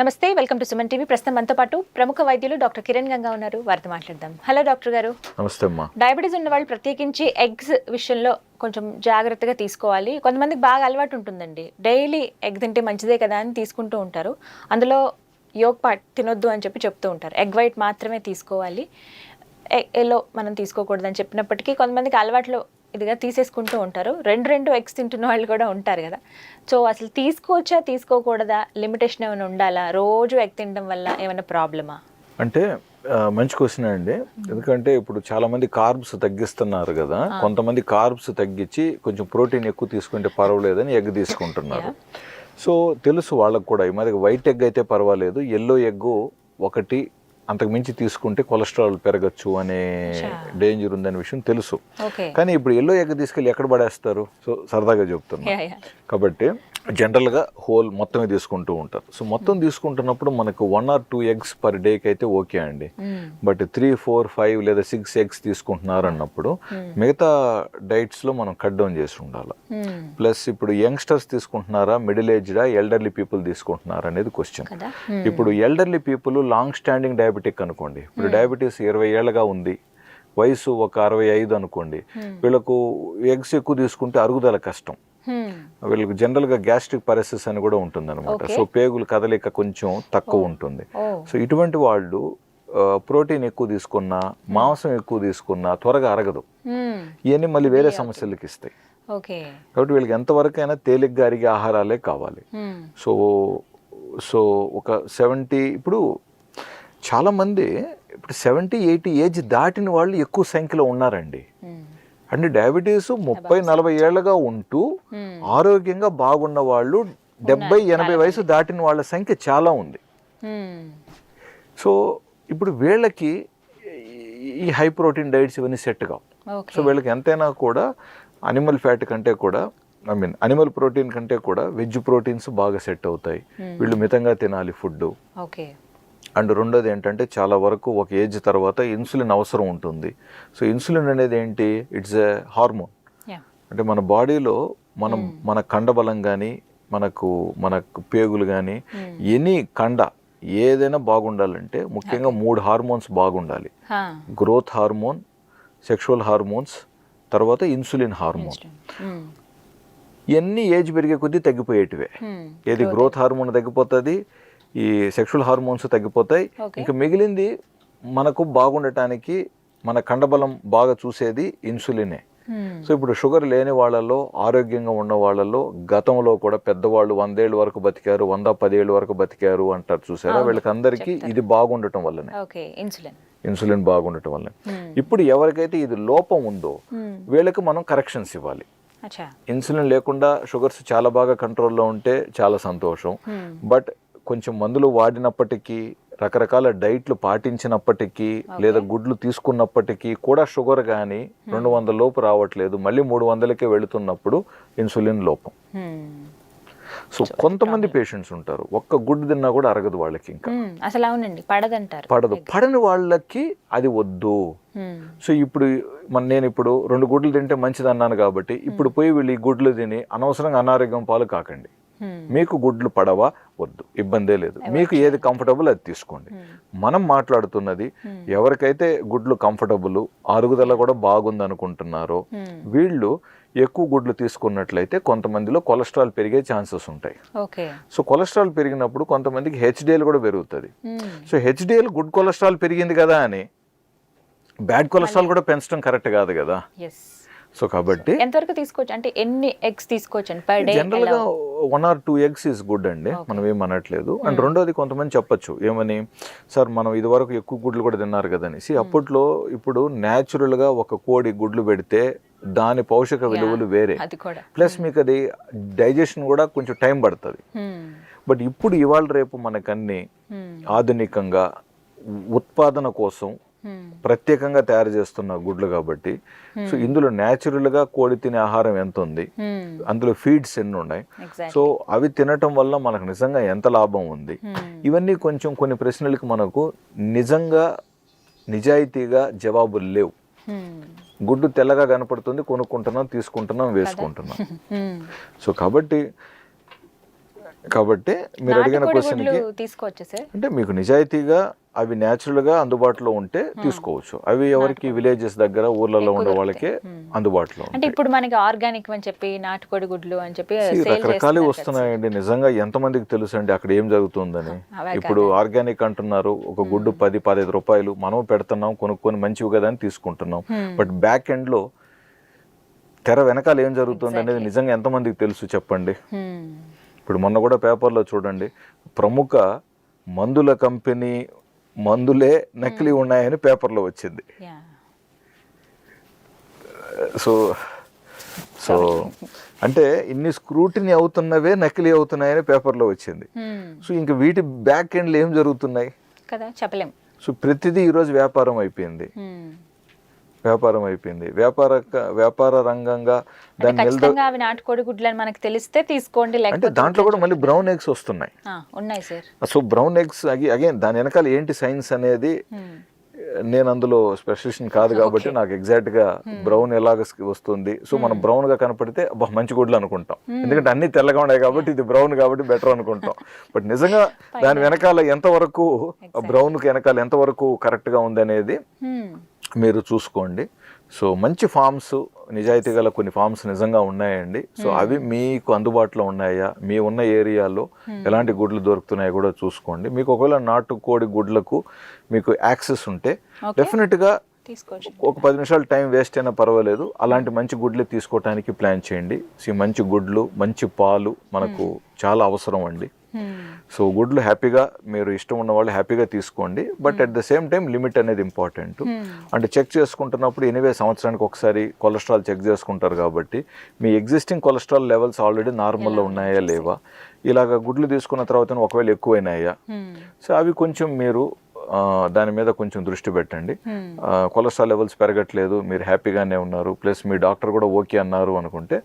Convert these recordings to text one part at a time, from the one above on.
నమస్తే welcome to Suman TV. ప్రస్తుతం మనతో పాటు ప్రముఖ వైద్యులు డాక్టర్ కిరణ్ గంగా ఉన్నారు. వారితో మాట్లాడదాం. హలో డాక్టర్ గారు. నమస్తే అమ్మా. డయాబెటీస్ ఉన్న వాళ్ళు ప్రత్యేకించి ఎగ్స్ విషయంలో కొంచెం జాగ్రత్తగా తీసుకోవాలి. కొంతమందికి బాగా అలవాటు ఉంటుందండి. డైలీ ఎగ్ తింటే మంచిదే కదా అని తీసుకుంటూ ఉంటారు. అందులో యోగ్ పార్ట్ తినొద్దు అని చెప్పి చెప్తూ ఉంటారు. ఎగ్ వైట్ మాత్రమే తీసుకోవాలి. ఎల్లో మనం తీసుకోకూడదని చెప్పినప్పటికీ కొంతమందికి అలవాట్లో ఇదిగా తీసేసుకుంటూ ఉంటారు. రెండు రెండు ఎగ్స్ తింటున్న వాళ్ళు కూడా ఉంటారు కదా. సో అసలు తీసుకోవచ్చా తీసుకోకూడదా లిమిటేషన్ ఏమైనా ఉండాలా? రోజు ఎగ్ తినడం వల్ల ఏమైనా ప్రాబ్లమా? అంటే మంచి క్వశ్చన్ అండి. ఎందుకంటే ఇప్పుడు చాలా మంది కార్బ్స్ తగ్గిస్తున్నారు కదా. కొంతమంది కార్బ్స్ తగ్గించి కొంచెం ప్రోటీన్ ఎక్కువ తీసుకుంటే పర్వాలేదని ఎగ్ తీసుకుంటున్నారు. సో తెలుసు వాళ్ళకు కూడా. ఈ మధ్య వైట్ ఎగ్ అయితే పర్వాలేదు. ఎల్లో ఎగ్ ఒకటి అంతకు మించి తీసుకుంటే కొలెస్ట్రాల్ పెరగచ్చు అనే డేంజర్ ఉందనే విషయం తెలుసు. కానీ ఇప్పుడు ఎల్లో ఎగ్ తీసుకెళ్ళి ఎక్కడ పడేస్తారు? సో సరదాగా చెప్తున్నా. కాబట్టి జనరల్గా హోల్ మొత్తమే తీసుకుంటూ ఉంటారు. సో మొత్తం తీసుకుంటున్నప్పుడు మనకు one or two eggs per డేకి అయితే ఓకే అండి. బట్ త్రీ ఫోర్ ఫైవ్ లేదా సిక్స్ ఎగ్స్ తీసుకుంటున్నారు అన్నప్పుడు మిగతా డైట్స్లో మనం కట్ డౌన్ చేసి ఉండాలి. ప్లస్ ఇప్పుడు యంగ్స్టర్స్ తీసుకుంటున్నారా మిడిల్ ఏజ్డా ఎల్డర్లీ పీపుల్ తీసుకుంటున్నారా అనేది క్వశ్చన్ ఇప్పుడు elderly people long standing diabetic అనుకోండి. ఇప్పుడు డయాబెటీస్ ఇరవై ఏళ్ళగా ఉంది. వయసు ఒక అరవై ఐదు అనుకోండి. వీళ్ళకు ఎగ్స్ ఎక్కువ తీసుకుంటే అరుగుదల కష్టం. వీళ్ళకి జనరల్గా గ్యాస్ట్రిక్ పరెసిస్ అని కూడా ఉంటుంది అనమాట. సో పేగులు కదలిక కొంచెం తక్కువ ఉంటుంది. సో ఇటువంటి వాళ్ళు ప్రోటీన్ ఎక్కువ తీసుకున్నా మాంసం ఎక్కువ తీసుకున్నా త్వరగా అరగదు. ఇవన్నీ మళ్ళీ వేరే సమస్యలకి ఇస్తాయి. కాబట్టి వీళ్ళకి ఎంతవరకైనా తేలిగ్గా అరిగే ఆహారాలే కావాలి. సో సో ఒక సెవెంటీ ఇప్పుడు చాలామంది ఇప్పుడు సెవెంటీ ఎయిటీ ఏజ్ దాటిన వాళ్ళు ఎక్కువ సంఖ్యలో ఉన్నారండి. అంటే డయాబెటీస్ ముప్పై నలభై ఏళ్ళగా ఉంటూ ఆరోగ్యంగా బాగున్న వాళ్ళు డెబ్బై ఎనభై వయసు దాటిన వాళ్ళ సంఖ్య చాలా ఉంది. సో ఇప్పుడు వీళ్ళకి ఈ- హై ప్రోటీన్ డైట్స్ ఇవన్నీ సెట్ కావు. సో వీళ్ళకి ఎంతైనా కూడా అనిమల్ ఫ్యాట్ కంటే కూడా ఐ మీన్ అనిమల్ ప్రోటీన్ కంటే కూడా వెజ్ ప్రోటీన్స్ బాగా సెట్ అవుతాయి. వీళ్ళు మితంగా తినాలి ఫుడ్ ఓకే. అండ్ రెండోది ఏంటంటే చాలా వరకు ఒక ఏజ్ తర్వాత ఇన్సులిన్ అవసరం ఉంటుంది. సో ఇన్సులిన్ అనేది ఏంటి? It's a hormone. అంటే మన బాడీలో మనం మన కండబలం కానీ మనకు మనకు పేగులు కానీ ఎనీ కండ ఏదైనా బాగుండాలంటే ముఖ్యంగా మూడు హార్మోన్స్ బాగుండాలి. గ్రోత్ హార్మోన్ సెక్షువల్ హార్మోన్స్ తర్వాత ఇన్సులిన్ హార్మోన్. ఇవన్నీ ఏజ్ పెరిగే కొద్దీ తగ్గిపోయేటివే. ఏది గ్రోత్ హార్మోన్ తగ్గిపోతుంది ఈ సెక్షువల్ హార్మోన్స్ తగ్గిపోతాయి. ఇంకా మిగిలింది మనకు బాగుండటానికి మన కండబలం బాగా చూసేది ఇన్సులినే. సో ఇప్పుడు షుగర్ లేని వాళ్ళలో ఆరోగ్యంగా ఉన్న వాళ్ళలో గతంలో కూడా పెద్దవాళ్ళు వందేళ్ళ వరకు బతికారు వంద పదేళ్ళ వరకు బతికారు అంటారు చూసారా? వీళ్ళకి అందరికీ ఇది బాగుండటం వల్లనే. ఇన్సులిన్. ఇన్సులిన్ బాగుండటం వల్లనే. ఇప్పుడు ఎవరికైతే ఇది లోపం ఉందో వీళ్ళకి మనం కరెక్షన్స్ ఇవ్వాలి. ఇన్సులిన్ లేకుండా షుగర్స్ చాలా బాగా కంట్రోల్లో ఉంటే చాలా సంతోషం. బట్ కొంచెం మందులు వాడినప్పటికీ రకరకాల డైట్లు పాటించినప్పటికీ లేదా గుడ్లు తీసుకున్నప్పటికీ కూడా షుగర్ కానీ రెండు వందల లోపు రావట్లేదు. మళ్ళీ మూడు వందలకే వెళుతున్నప్పుడు ఇన్సులిన్ లోపం. సో కొంతమంది పేషెంట్స్ ఉంటారు. ఒక్క గుడ్డు తిన్నా కూడా అరగదు వాళ్ళకి ఇంకా. అసలు అవునండి పడదంటారు. పడదు. పడని వాళ్ళకి అది వద్దు. సో ఇప్పుడు మన నేను ఇప్పుడు రెండు గుడ్లు తింటే మంచిది అన్నాను కాబట్టి ఇప్పుడు పోయి వీళ్ళు ఈ గుడ్లు తిని అనవసరంగా అనారోగ్యం పాలు కాకండి. మీకు గుడ్లు పడవా? వద్దు. ఇబ్బందే లేదు. మీకు ఏది కంఫర్టబుల్ అది తీసుకోండి. మనం మాట్లాడుతున్నది ఎవరికైతే గుడ్లు కంఫర్టబుల్ అరుగుదల కూడా బాగుంది అనుకుంటున్నారో వీళ్ళు ఎక్కువ గుడ్లు తీసుకున్నట్లయితే కొంతమందిలో కొలెస్ట్రాల్ పెరిగే ఛాన్సెస్ ఉంటాయి. సో కొలెస్ట్రాల్ పెరిగినప్పుడు కొంతమందికి హెచ్డిఎల్ కూడా పెరుగుతుంది. Hmm. So HDL good cholesterol పెరిగింది కదా అని బ్యాడ్ కొలెస్ట్రాల్ కూడా పెంచడం కరెక్ట్ కాదు కదా? సో కాబట్టి ఎంతవరకు తీసుకోవచ్చు? అంటే ఎన్ని ఎగ్స్ తీసుకోవచ్చు పర్ డే జనరల్గా one or two eggs is good అండి. మనం ఏం అనట్లేదు. అండ్ రెండోది కొంతమంది చెప్పొచ్చు. ఏమని? సార్ మనం ఇదివరకు ఎక్కువ గుడ్లు కూడా తిన్నారు కదని సి అప్పట్లో ఇప్పుడు natural గా ఒక కోడి గుడ్లు పెడితే దాని పోషక విలువలు వేరే. ప్లస్ మీకు అది డైజెషన్ కూడా కొంచెం టైం పడుతుంది. Hmm. బట్ ఇప్పుడు ఇవాళ రేపు మనకన్నీ Hmm. ఆధునికంగా ఉత్పాదన కోసం Hmm. ప్రత్యేకంగా తయారు చేస్తున్న గుడ్లు కాబట్టి సో ఇందులో natural గా కోడి తినే ఆహారం ఎంత ఉంది Hmm. అందులో ఫీడ్స్ ఎన్ని ఉన్నాయి. సో అవి తినటం వల్ల మనకు నిజంగా ఎంత లాభం ఉంది Hmm. ఇవన్నీ కొంచెం కొన్ని ప్రశ్నలకు మనకు నిజంగా నిజాయితీగా జవాబులు లేవు Hmm. గుడ్డు తెల్లగా కనపడుతుంది కొనుక్కుంటున్నాం తీసుకుంటున్నాం వేసుకుంటున్నాం Hmm. సో కాబట్టి కాబట్టి మీరు అడిగిన క్వశ్చన్కి తీసుకోవచ్చా సార్? అంటే మీకు నిజాయితీగా అవి న్యాచురల్గా అందుబాటులో ఉంటే తీసుకోవచ్చు. అవి ఎవరికి విలేజెస్ దగ్గర ఊర్లలో ఉండే వాళ్ళకే అందుబాటులో అంటే ఇప్పుడు మనకి ఆర్గానిక్ అని చెప్పి నాటుకోడి గుడ్లు అని చెప్పి రకరకాలు వస్తున్నాయండి. నిజంగా ఎంతమందికి తెలుసు అండి అక్కడ ఏం జరుగుతుందని. ఇప్పుడు ఆర్గానిక్ అంటున్నారు ఒక గుడ్డు పది పదహైదు రూపాయలు మనం పెడుతున్నాం కొనుక్కొని మంచివి కదా అని తీసుకుంటున్నాం. బట్ బ్యాక్ ఎండ్లో తెర వెనకాల ఏం జరుగుతుంది అనేది నిజంగా ఎంతమందికి తెలుసు చెప్పండి. ఇప్పుడు మొన్న కూడా పేపర్లో చూడండి ప్రముఖ మందుల కంపెనీ మందులే నకిలీ ఉన్నాయని పేపర్లో వచ్చింది. సో సో అంటే ఇన్ని స్క్రూటినీ అవుతున్నవే నకిలీ అవుతున్నాయని పేపర్లో వచ్చింది. సో ఇంక వీటి బ్యాక్ ఎండ్లు ఏం జరుగుతున్నాయి? కదా చెప్పలేం. సో ప్రతిదీ ఈరోజు వ్యాపారం అయిపోయింది. Hmm. వ్యాపారం అయిపోయింది. వ్యాపార వ్యాపార రంగంగా దాన్ని ఖచ్చితంగా అవి నాటుకోడి గుడ్లు అని మనకు తెలిస్తే తీసుకోండి అంటే దాంట్లో కూడా మళ్ళీ బ్రౌన్ ఎగ్స్ వస్తున్నాయి. ఉన్నాయి sir. So brown eggs again దాని వెనకాల ఏంటి సైన్స్ అనేది. నేను అందులో స్పెషలిస్ట్ కాదు కాబట్టి నాకు ఎగ్జాక్ట్గా బ్రౌన్ ఎలాగ వస్తుంది. సో మనం బ్రౌన్గా కనపడితే అబ్బా మంచి గుడ్లు అనుకుంటాం. ఎందుకంటే అన్ని తెల్లగా ఉన్నాయి కాబట్టి ఇది బ్రౌన్ కాబట్టి బెటర్ అనుకుంటాం. బట్ నిజంగా దాని వెనకాల ఎంతవరకు బ్రౌన్కి వెనకాల ఎంతవరకు కరెక్ట్గా ఉంది అనేది Hmm. మీరు చూసుకోండి. సో మంచి ఫామ్స్ నిజాయితీ గల కొన్ని ఫామ్స్ నిజంగా ఉన్నాయండి. సో అవి మీకు అందుబాటులో ఉన్నాయా? మీ ఉన్న ఏరియాలో ఎలాంటి గుడ్లు దొరుకుతున్నాయో కూడా చూసుకోండి. మీకు ఒకవేళ నాటుకోడి గుడ్లకు మీకు యాక్సెస్ ఉంటే డెఫినెట్గా తీసుకోవచ్చు. ఒక పది నిమిషాలు టైం వేస్ట్ అయినా పర్వాలేదు. అలాంటి మంచి గుడ్లే తీసుకోవటానికి ప్లాన్ చేయండి. సో మంచి గుడ్లు మంచి పాలు మనకు చాలా అవసరం అండి. Hmm. సో గుడ్లు హ్యాపీగా మీరు ఇష్టం ఉన్న వాళ్ళు హ్యాపీగా తీసుకోండి. But at the same time limit అనేది ఇంపార్టెంట్ అంటే చెక్ చేసుకుంటున్నప్పుడు ఎనివే సంవత్సరానికి ఒకసారి కొలెస్ట్రాల్ చెక్ చేసుకుంటారు కాబట్టి మీ ఎగ్జిస్టింగ్ కొలెస్ట్రాల్ లెవెల్స్ ఆల్రెడీ నార్మల్లో ఉన్నాయా లేవా? ఇలాగ గుడ్లు తీసుకున్న తర్వాత ఒకవేళ ఎక్కువైనాయా? Hmm. సో అవి కొంచెం మీరు దాని మీద కొంచెం దృష్టి పెట్టండి. Hmm. కొలెస్ట్రాల్ లెవెల్స్ పెరగట్లేదు మీరు హ్యాపీగానే ఉన్నారు ప్లస్ మీ డాక్టర్ కూడా ఓకే అన్నారు అనుకుంటే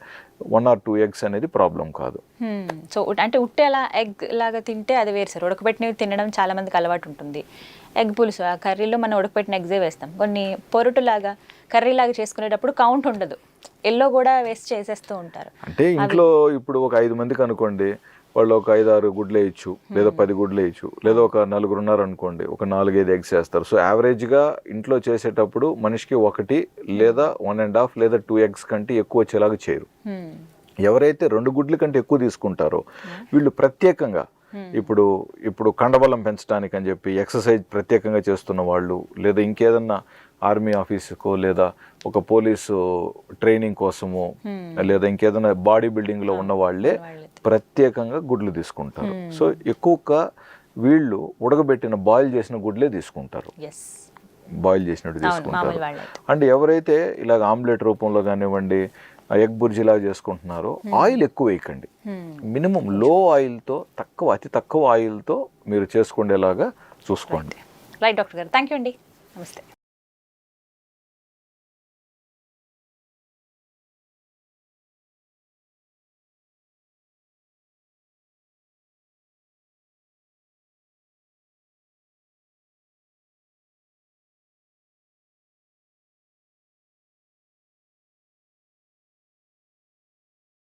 వన్ ఆర్ టూ ఎగ్స్ అనేది ప్రాబ్లం కాదు. Hmm. సో ఉట్- అంటే ఉట్టి అలా ఎగ్ లాగా తింటే అది వేరు సార్. ఉడకబెట్టినవి తినడం చాలా మందికి అలవాటు ఉంటుంది. ఎగ్ పులుసు ఆ కర్రీలో మనం ఉడకబెట్టిన ఎగ్జే వేస్తాం. కొన్ని పొరుటు లాగా కర్రీ లాగా చేసుకునేటప్పుడు కౌంట్ ఉండదు. ఎల్లో కూడా వేస్ట్ చేసేస్తూ ఉంటారు. అంటే ఇంట్లో ఇప్పుడు ఒక ఐదు మందికి అనుకోండి వాళ్ళు ఒక ఐదు ఆరు గుడ్లు వేయచ్చు లేదా పది గుడ్లు వేయచ్చు లేదా ఒక నలుగురు ఉన్నారు అనుకోండి ఒక నాలుగైదు ఎగ్స్ వేస్తారు. సో యావరేజ్గా ఇంట్లో చేసేటప్పుడు మనిషికి ఒకటి లేదా వన్ అండ్ హాఫ్ లేదా టూ ఎగ్స్ కంటే ఎక్కువ వచ్చేలాగా చేయరు. Hmm. ఎవరైతే రెండు గుడ్ల కంటే ఎక్కువ తీసుకుంటారో వీళ్ళు ప్రత్యేకంగా ఇప్పుడు ఇప్పుడు కండబలం పెంచడానికి అని చెప్పి ఎక్సర్సైజ్ ప్రత్యేకంగా చేస్తున్న వాళ్ళు లేదా ఇంకేదన్నా ఆర్మీ ఆఫీసుకో లేదా ఒక పోలీసు ట్రైనింగ్ కోసము లేదా ఇంకేదైనా బాడీ బిల్డింగ్లో ఉన్న వాళ్ళే. ప్రత్యేకంగా గుడ్లు తీసుకుంటారు. సో ఎక్కువగా వీళ్ళు ఉడకబెట్టిన బాయిల్ చేసిన గుడ్లే తీసుకుంటారు. బాయిల్ చేసినట్టు తీసుకుంటారు. అండ్ ఎవరైతే ఇలాగ ఆమ్లెట్ రూపంలో కానివ్వండి ఎగ్ బుర్జీలా చేసుకుంటున్నారో ఆయిల్ ఎక్కువ వేయకండి. Hmm. మినిమం లో ఆయిల్తో తక్కువ అతి తక్కువ ఆయిల్తో మీరు చేసుకునేలాగా చూసుకోండి. రైట్ డాక్టర్ గారు. థ్యాంక్ యూ అండి. నమస్తే.